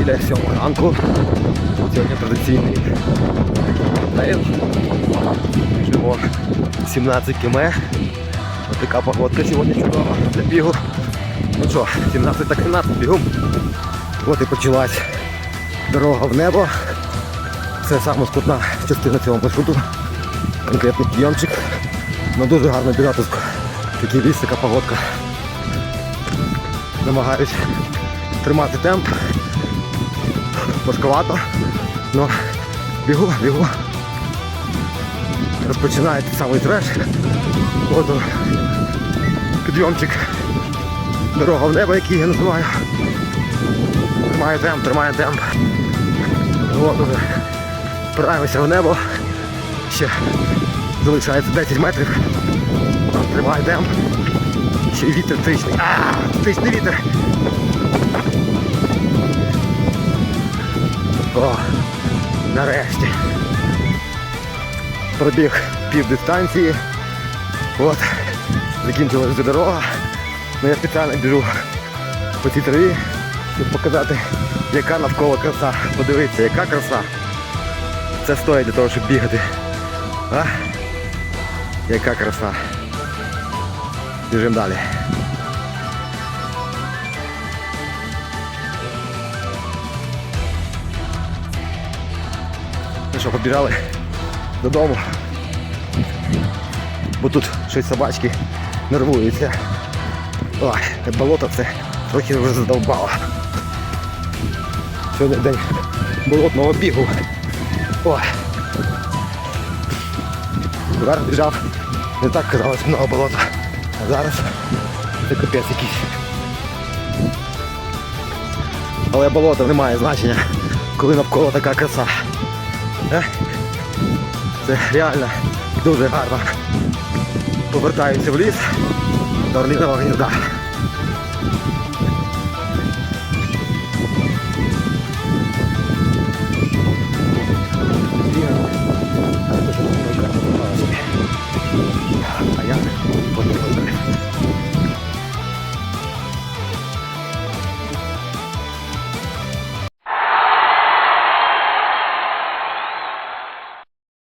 Біля 7 ранку. Сьогодні традиційний трейл. Біжимо 17 км. Така погодка сьогодні чудова для бігу. Ну що, 17 так 17 бігом. От і почалась дорога в небо. Це саме скрутна частина цього маршруту. Конкретний підйомчик. Ну дуже гарно бігати такий ліс, така погодка. Намагаюсь тримати темп. Важковато. Ну, бігу, бігу. Розпочинається самий треш. От підйомчик. Дорога в небо, який я називаю. Тримаю темп, тримаю темп. От уже. Спираємося в небо. Ще залишається 10 метрів. Тримаю темп. Ще й вітер тисний. А, тисний вітер. О, нарешті. Пробіг пів дистанції. От. Закінчилась вже дорога. Ну я спеціально біжу по цій траві, щоб показати, яка навколо краса. Подивіться, яка краса. Це стоїть для того, щоб бігати. А? Яка краса. Біжимо далі. Що, побіжали додому. Бо тут щось собачки нервуються. Ой, болото це трохи вже задовбало. Сьогодні день болотного бігу. Ой. Зараз біжав. Не так казалось много болота. А зараз це капець якийсь. Але болото не має значення, коли навколо така краса. Е, це реально дуже гарно. Повертаємося в ліс до орліного гнізда.